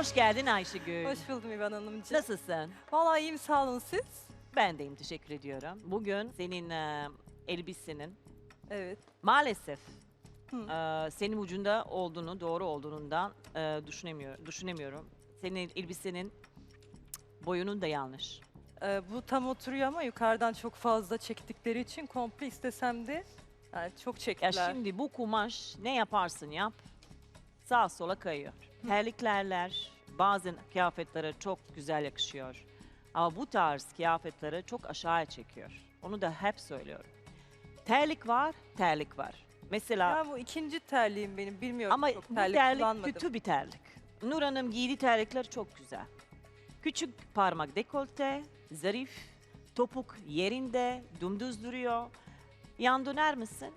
Hoş geldin Ayşegül. Hoş buldum İvan Hanımcığım. Nasılsın? Vallahi iyiyim sağ olun siz. Ben deyim teşekkür ediyorum. Bugün senin e, elbisenin Evet. maalesef Hı. e, senin ucunda olduğunu, doğru olduğundan e, düşünemiyorum. düşünemiyorum. Senin elbisenin boyunun da yanlış. Ee, bu tam oturuyor ama yukarıdan çok fazla çektikleri için komple istesem de yani çok Ya çektiler. şimdi bu kumaş ne yaparsın yap sağa sola kayıyor. Terliklerler bazen kıyafetlere çok güzel yakışıyor. Ama bu tarz kıyafetleri çok aşağıya çekiyor. Onu da hep söylüyorum. Terlik var, terlik var. Mesela Ya bu ikinci terliğim benim bilmiyorum ama çok bu terlik, terlik kullanmadım. kötü bir terlik. Nur Hanım giydiği terlikler çok güzel. Küçük parmak dekolte, zarif, topuk yerinde, dümdüz duruyor. Yan döner misin?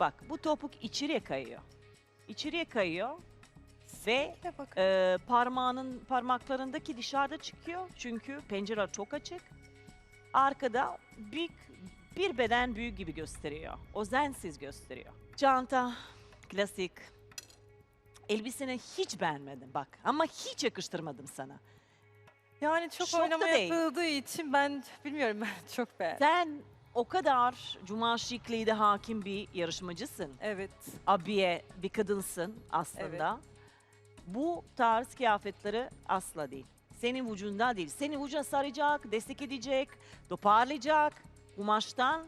Bak bu topuk içeriye kayıyor. İçeriye kayıyor ve e, parmağının parmaklarındaki dışarıda çıkıyor. Çünkü pencere çok açık. Arkada büyük bir beden büyük gibi gösteriyor. O zensiz gösteriyor. Çanta klasik. Elbiseni hiç beğenmedim bak ama hiç yakıştırmadım sana. yani çok şokta oynama değil. yapıldığı için ben bilmiyorum ben çok beğendim. Sen o kadar cuma şıklığıyla hakim bir yarışmacısın. Evet. abiye bir kadınsın aslında. Bu tarz kıyafetleri asla değil. Senin vücudunda değil. Senin vücuduna saracak, destek edecek, toparlayacak. Kumaştan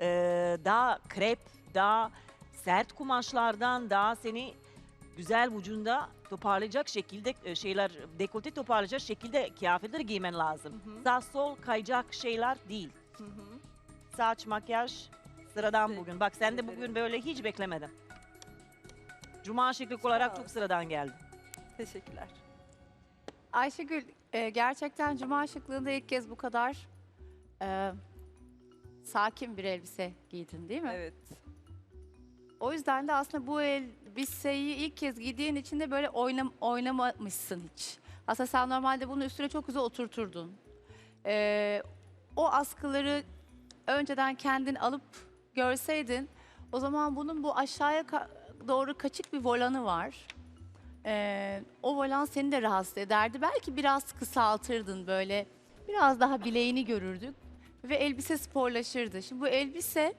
eee, daha krep, daha sert kumaşlardan daha seni güzel vücudunda toparlayacak şekilde e, şeyler, dekolte toparlayacak şekilde kıyafetleri giymen lazım. Sağ sol kayacak şeyler değil. Hı hı. Saç, makyaj sıradan bugün. Bak sen de bugün böyle hiç beklemedim. Cuma şıklık olarak çok sıradan geldi. Teşekkürler. Ayşegül e, gerçekten cuma şıklığında ilk kez bu kadar e, sakin bir elbise giydin değil mi? Evet. O yüzden de aslında bu elbiseyi ilk kez giydiğin için de böyle oynam oynamamışsın hiç. Aslında sen normalde bunu üstüne çok güzel oturturdun. E, o askıları önceden kendin alıp görseydin o zaman bunun bu aşağıya ka- doğru kaçık bir volanı var. Ee, o volan seni de rahatsız ederdi. Belki biraz kısaltırdın böyle. Biraz daha bileğini görürdük. Ve elbise sporlaşırdı. Şimdi bu elbise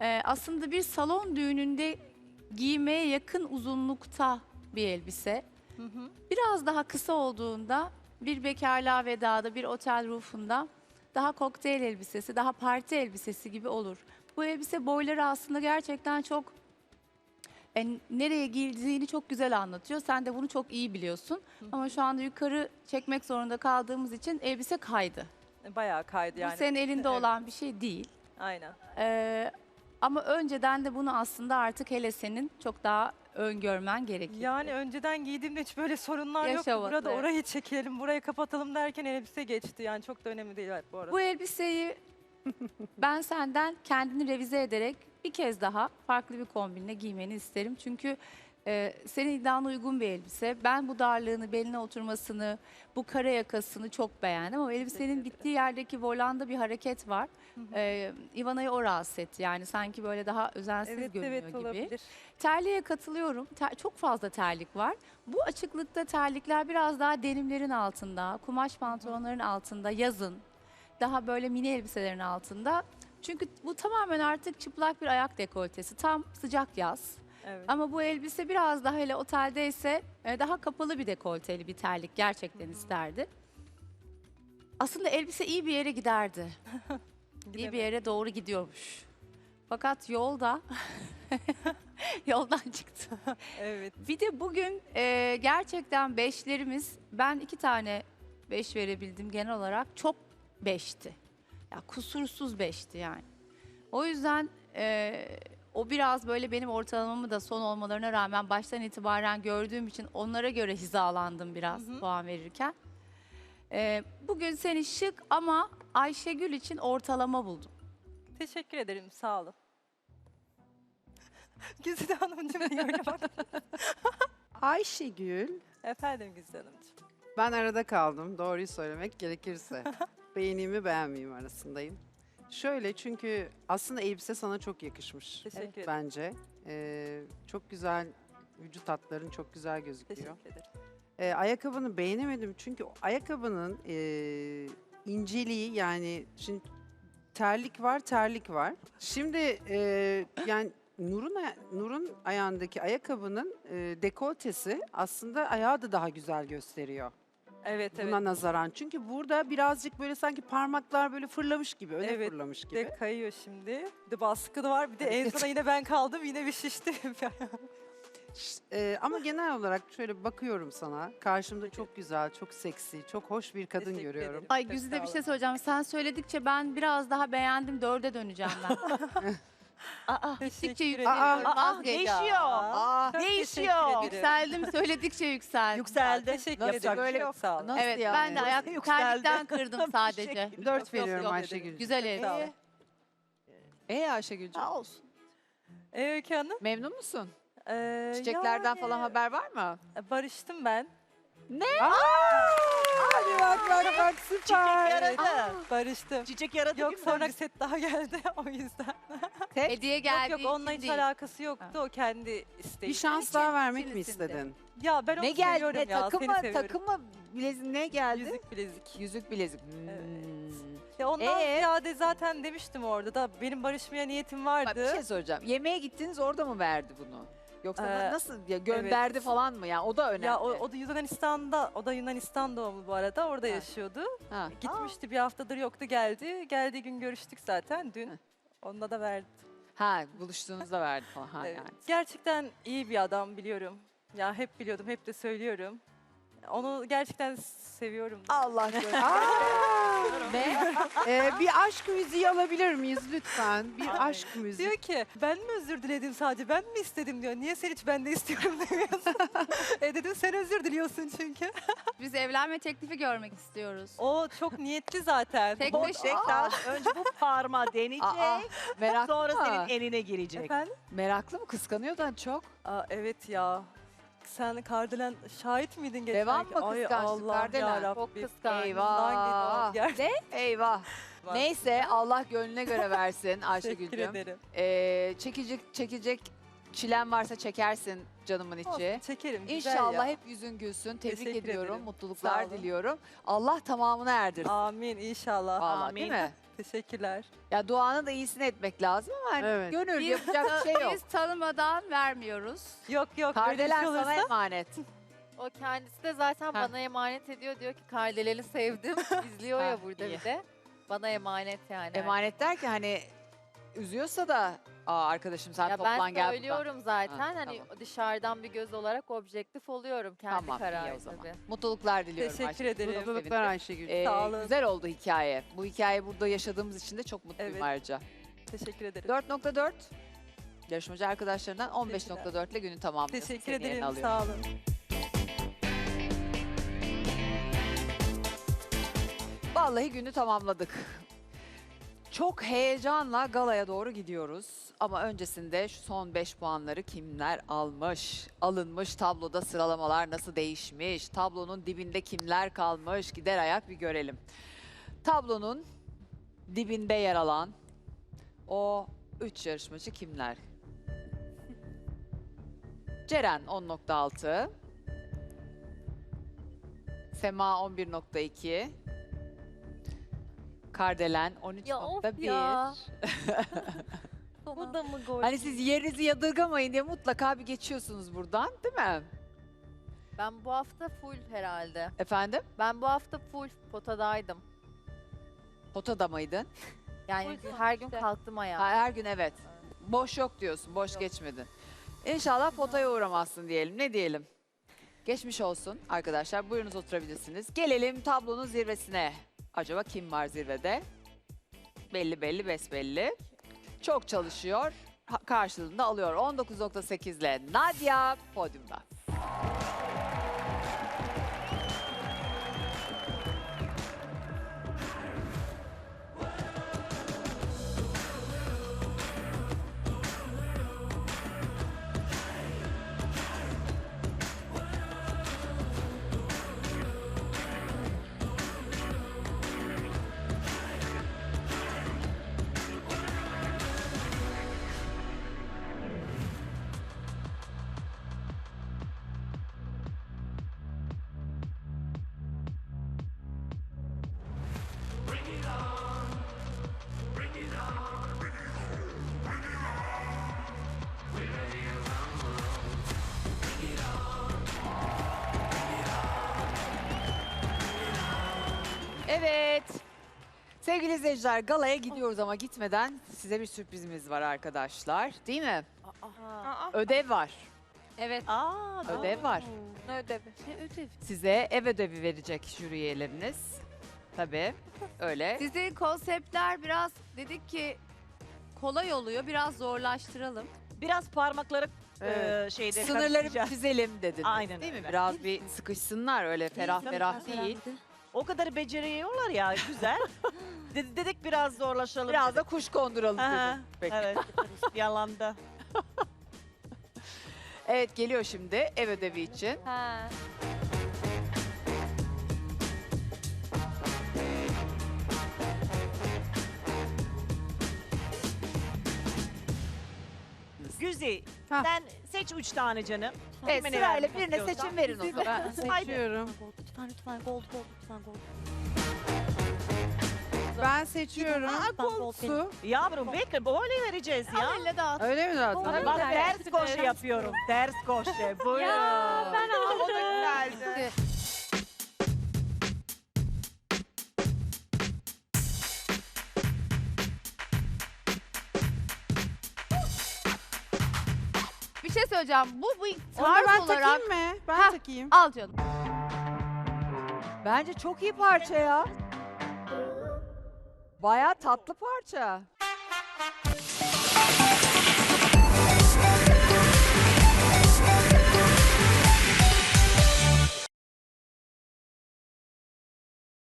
e, aslında bir salon düğününde giymeye yakın uzunlukta bir elbise. Hı hı. Biraz daha kısa olduğunda bir bekarlığa vedada, bir otel rufunda daha kokteyl elbisesi, daha parti elbisesi gibi olur. Bu elbise boyları aslında gerçekten çok e, nereye girdiğini çok güzel anlatıyor. Sen de bunu çok iyi biliyorsun. Ama şu anda yukarı çekmek zorunda kaldığımız için elbise kaydı. Bayağı kaydı yani. Bu senin elinde Evet. olan bir şey değil. Aynen. Ee, ama önceden de bunu aslında artık hele senin çok daha öngörmen gerekiyor. Yani önceden giydiğimde hiç böyle sorunlar yoktu. Yaşamadı, Burada evet. orayı çekelim, burayı kapatalım derken elbise geçti. Yani çok da önemli değil bu arada. Bu elbiseyi ben senden kendini revize ederek bir kez daha farklı bir kombinle giymeni isterim. Çünkü e, senin iddiana uygun bir elbise. Ben bu darlığını, beline oturmasını, bu kara yakasını çok beğendim. Ama elbisenin bittiği yerdeki volanda bir hareket var. E, Ivana'yı o rahatsız etti. Yani sanki böyle daha özensiz evet görünüyor evet gibi. olabilir. Terliğe katılıyorum. Ter- çok fazla terlik var. Bu açıklıkta terlikler biraz daha denimlerin altında, kumaş pantolonların altında, yazın. Daha böyle mini elbiselerin altında. Çünkü bu tamamen artık çıplak bir ayak dekoltesi. Tam sıcak yaz. Evet. Ama bu elbise biraz daha hele oteldeyse e, daha kapalı bir dekolteli bir terlik gerçekten isterdi. Aslında elbise iyi bir yere giderdi. iyi bir yere doğru gidiyormuş. Fakat yolda yoldan çıktı. Evet. Bir de bugün e, gerçekten beşlerimiz, ben iki tane beş verebildim genel olarak. Çok beşti. Ya kusursuz beşti yani. O yüzden e, o biraz böyle benim ortalamamı da son olmalarına rağmen baştan itibaren gördüğüm için onlara göre hizalandım biraz Hı hı. puan verirken. E, bugün seni şık ama Ayşegül için ortalama buldum. Teşekkür ederim. Sağ olun. Güzide Hanımcığım niye öyle bak? Ayşegül, Efendim Güzide Hanımcığım. ben arada kaldım doğruyu söylemek gerekirse. Beğeneyim mi beğenmeyeyim arasındayım. Şöyle çünkü aslında elbise sana çok yakışmış Teşekkür ederim. bence. Ee, çok güzel, vücut hatların çok güzel gözüküyor. Teşekkür ederim. E, ayakkabını beğenemedim çünkü ayakkabının e, inceliği yani şimdi terlik var terlik var. Şimdi e, yani Nur'un aya- Nur'un ayağındaki ayakkabının e, dekoltesi aslında ayağı da daha güzel gösteriyor Evet evet. buna nazaran. Çünkü burada birazcık böyle sanki parmaklar böyle fırlamış gibi, öne Evet, fırlamış gibi. De kayıyor şimdi. Bir de baskı da var. Bir de en sona yine ben kaldım. Yine bir şişti. Ş- e, ama genel olarak şöyle bakıyorum sana. Karşımda çok güzel, çok seksi, çok hoş bir kadın Teşekkür görüyorum. ederim. Ay Çok Güzide bir şey söyleyeceğim. Sen söyledikçe ben biraz daha beğendim. Dörde döneceğim ben. Aa, Gittikçe Teşekkür yükseliyorum. aa, değişiyor. Aa, Değişiyor. Yükseldim. Söyledikçe yükseldim. Yükseldi. Teşekkür Nasıl ederim. böyle- Çok sağ olun. Nasıl Evet yani? ben de ayak terlikten kırdım sadece. Dört Yok, yok, veriyorum yok Ayşegül. Güzel el. Sağ olun. Ee Ayşegül'cüğüm olsun. Ee, Öykü Hanım. memnun musun? ee, Çiçeklerden yani, falan haber var mı? Barıştım ben. Hadi bak bak bak Çiçek süper. yaradı. Barıştım. Çiçek yaradı Yok değil mi? sonra bir set daha geldi o yüzden. Hediye geldi. yok yok onunla hiç alakası yoktu. O kendi isteği. Bir şans daha vermek mi içerisinde. istedin? Ya ben onu Ne geldi? seviyorum Ne, ya. takım seni mı? seviyorum. Takım mı? Bilezik ne geldi? Yüzük bilezik. Yüzük bilezik. Evet. Hmm. Ya ondan Ee? ziyade zaten demiştim orada da benim barışmaya niyetim vardı. Bak bir şey soracağım. Yemeğe gittiniz orada mı verdi bunu? Yoksa Ee, nasıl ya gönderdi falan mı? Yani o da önemli. Ya o, o da Yunanistan'da, o da Yunanistan doğumlu bu arada. Orada Ha. yaşıyordu. Ha. Gitmişti bir haftadır yoktu geldi. Geldiği gün görüştük zaten dün. Onunla da verdi. Ha buluştuğunuzda verdi falan. Ha, Evet. yani. Gerçekten iyi bir adam biliyorum. Ya hep biliyordum, hep de söylüyorum. Onu gerçekten seviyorum. Allah. ne? Ee, bir aşk müziği alabilir miyiz lütfen? Bir aşk müziği. Diyor ki ben mi özür diledim sadece ben mi istedim diyor. Niye sen hiç ben de istiyorum demiyorsun. e dedim sen özür diliyorsun çünkü. Biz evlenme teklifi görmek istiyoruz. O çok niyetli zaten. Tek Bu beş- tekrar önce bu parmağı Aa, deneyecek. meraklı Sonra mı? senin eline girecek. Efendim? Meraklı mı? Kıskanıyordan çok. Aa, evet ya. Sen Kardelen şahit miydin geçen Devam mı Ay kıskançlık Allah Kardelen? Çok kıskanç. Eyvah. Gerçekten. Eyvah. Neyse Allah gönlüne göre versin Teşekkür Ayşegül'cüğüm. ederim. Ee, çekecek, çekecek çilen varsa çekersin canımın içi. Olsun, çekerim. güzel İnşallah ya. hep yüzün gülsün. Tebrik Teşekkür ediyorum. ederim. Mutluluklar diliyorum. Allah tamamını erdirsin. Amin inşallah. Vallahi değil Amin. mi? Teşekkürler. Ya duanın da iyisini etmek lazım ama hani Evet. gönül Biz, yapacak bir şey yok. biz tanımadan vermiyoruz. Yok yok sana olursa. emanet. O kendisi de zaten Ha. bana emanet ediyor. Diyor ki Kardelen'i sevdim. İzliyor Ha, ya burada iyi. bir de. Bana emanet yani. Emanet der ki hani üzüyorsa da Aa arkadaşım sen ya toplan ben gel söylüyorum zaten. Ha, hani tamam. dışarıdan bir göz olarak objektif oluyorum. Kendi Tamam iyi kararı o zaman. tabii. Mutluluklar diliyorum. Teşekkür Ayşegül. ederim. Mutluluklar Ayşegül. Ee, Sağ olun. Güzel oldu hikaye. Bu hikaye burada yaşadığımız için de çok mutluyum Evet. ayrıca. Teşekkür ederim. 4.4 yarışmacı arkadaşlarından 15.4 ile günü tamamlıyorsun. Teşekkür Seni ederim. Sağ olun. Vallahi günü tamamladık. Çok heyecanla galaya doğru gidiyoruz. Ama öncesinde şu son 5 puanları kimler almış? Alınmış tabloda sıralamalar nasıl değişmiş? Tablonun dibinde kimler kalmış? Gider ayak bir görelim. Tablonun dibinde yer alan o 3 yarışmacı kimler? Ceren 10.6 Sema 11.2 Kardelen Ya of 13.1 ya. Bu da mı gol? Hani siz yerinizi yadırgamayın diye mutlaka bir geçiyorsunuz buradan değil mi? Ben bu hafta full herhalde. Efendim? Ben bu hafta full potadaydım. Potada mıydın? Yani Full her gün sonuçta. kalktım ayağa. Ha, her gün evet. Boş yok diyorsun, boş geçmedin. İnşallah potaya uğramazsın diyelim. Ne diyelim? Geçmiş olsun arkadaşlar. Buyurunuz oturabilirsiniz. Gelelim tablonun zirvesine. Acaba kim var zirvede? Belli belli besbelli. Çok çalışıyor. Karşılığında alıyor. 19.8 ile Nadia podyumda. Evet. Sevgili izleyiciler galaya gidiyoruz ama gitmeden size bir sürprizimiz var arkadaşlar. Değil mi? Ödev var. Evet. Aa. Ödev var. Ne ödevi? Ne ödev? Size ev ödevi verecek jüri üyeleriniz. Tabii. Öyle. Sizin konseptler biraz dedik ki kolay oluyor. Biraz zorlaştıralım. Biraz parmakları Evet. e, şeyde Sınırları karıştıracağız. çizelim dediniz. Aynen Değil mi? öyle. Biraz bir sıkışsınlar öyle ferah ferah değil. O kadar beceriyorlar ya güzel. De- dedik biraz zorlaşalım. Biraz da dedik. kuş konduralım Aha, dedim. Peki. Evet. Yalanda. Evet geliyor şimdi ev ödevi için. Ha. Güzi Hah. sen seç üç tane canım. Evet Kime ne sırayla vermek birine istiyorsan. seçim verin o zaman. Haydi. seçiyorum. Lütfen lütfen gold gold lütfen gold. Ben seçiyorum. Lütfen gold benim. Su. Yavrum bekle böyle vereceğiz ya. Elle dağıt. Öyle mi zaten? Bak ters koşu yapıyorum. Ters koşu. Buyurun. Ya ben aldım. güzeldi. Bir şey söyleyeceğim. Bu bu Onu da tarz ben olarak takayım mı? Ben Hah. takayım. al canım. Bence çok iyi parça ya. Baya tatlı parça.